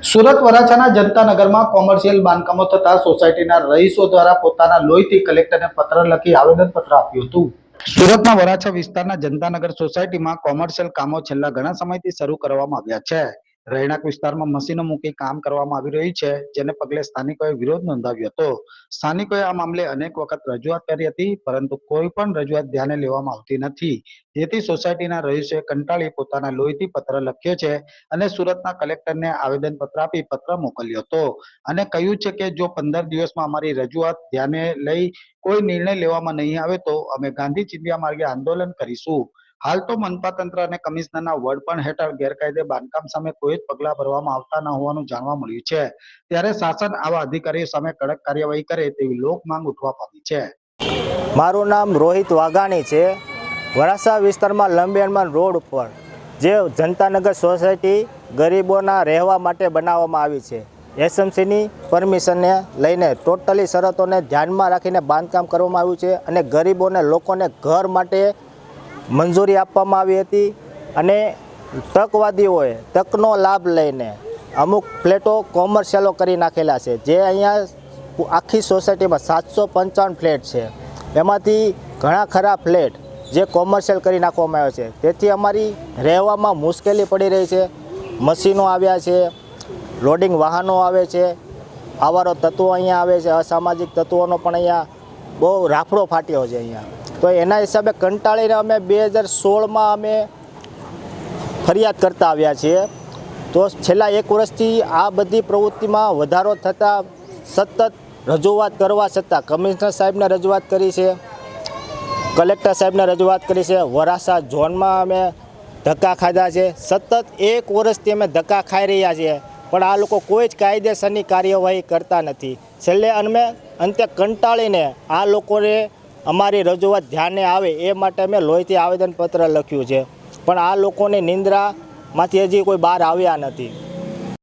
Surat વરાછાના જનતાનગરમાં commercial બાંધકામો થતા સોસાયટીના રહીશો દ્વારા પોતાના લોહીથી કલેક્ટરને પત્ર લખી આવેદનપત્ર આપ્યું હતું. સુરતના વરાછા વિસ્તારના જનતાનગર સોસાયટીમાં કોમર્શિયલ કામો છેલ્લા ઘણા સમયથી શરૂ કરવામાં આવ્યા છે. રહેણાંક વિસ્તારમાં મશીનો મૂકી કામ કરવામાં આવી રહ્યું છે, જેને પગલે સ્થાનિકોએ વિરોધ નોંધાવ્યો હતો. સ્થાનિકોએ આ મામલે અનેક વખત રજૂઆત કરી હતી, પરંતુ કોઈ પણ રજૂઆત ધ્યાને લેવામાં આવતી નથી. જેથી સોસાયટીના રહીશોએ કંટાળી પોતાના લોહીથી પત્ર લખ્યો છે અને સુરતના કલેક્ટરને આવેદનપત્ર આપી પત્ર મોકલ્યો હતો. અને કહ્યું છે કે જો પંદર દિવસમાં અમારી રજૂઆત ધ્યાને લઈ કોઈ નિર્ણય લેવામાં નહીં આવે તો અમે ગાંધી ચિંધ્યા માર્ગે આંદોલન કરીશું. હાલ તો મનપા તંત્ર અને કમિશનરના વડપણ હેઠળ ગેરકાયદે બાંધકામ સામે કોઈ જ પગલાં ભરવામાં આવતા ન હોવાનું જાણવા મળ્યું છે. ત્યારે શાસન આવા અધિકારીઓ સામે કડક કાર્યવાહી કરે તેવી લોક માંગ ઉઠવા પામી છે. મારું નામ રોહિત વાઘાણી છે. વરાસા વિસ્તારમાં લંબેણમાં રોડ ઉપર, જે જનતાનગર સોસાયટી ગરીબોના રહેવા માટે બનાવવામાં આવી છે. એસએમસીની પરમિશનને લઈને ટોટલી શરતોને ધ્યાનમાં રાખીને બાંધકામ કરવામાં આવ્યું છે અને ગરીબોને લોકોને ઘર માટે મંજૂરી આપવામાં આવી હતી અને તકવાદીઓએ તકનો લાભ લઈને અમુક ફ્લેટો કોમર્શિયલો કરી નાખેલા છે. જે અહીંયા આખી સોસાયટીમાં સાતસો પંચાવન ફ્લેટ છે. એમાંથી ઘણા ખરા ફ્લેટ જે કોમર્શિયલ કરી નાખવામાં આવ્યા છે. તેથી અમારી રહેવામાં મુશ્કેલી પડી રહી છે. મશીનો આવ્યા છે, લોડિંગ વાહનો આવે છે, આવારો તત્વો અહીંયા આવે છે, અસામાજિક તત્વોનો પણ અહીંયા બહુ રાફડો ફાટ્યો છે અહીંયા. તો એના હિસાબે કંટાળીને અમે બે હજાર સોળમાં અમે ફરિયાદ કરતા આવ્યા છીએ. તો છેલ્લા એક વર્ષથી આ બધી પ્રવૃત્તિમાં વધારો થતાં સતત રજૂઆત કરવા છતાં કમિશનર સાહેબને રજૂઆત કરી છે, કલેક્ટર સાહેબને રજૂઆત કરી છે વરાસા ઝોનમાં અમે ધક્કા ખાધા છે. સતત એક વર્ષથી અમે ધક્કા ખાઈ રહ્યા છીએ, પણ આ લોકો કોઈ જ કાયદેસરની કાર્યવાહી કરતા નથી. છેલ્લે અમે અંતે કંટાળીને આ લોકોને અમારી રજૂઆત ધ્યાને આવે એ માટે અમે લોહીથી આવેદનપત્ર લખ્યું છે. પણ આ લોકોની નિંદ્રામાંથી હજી કોઈ બહાર આવ્યા નથી.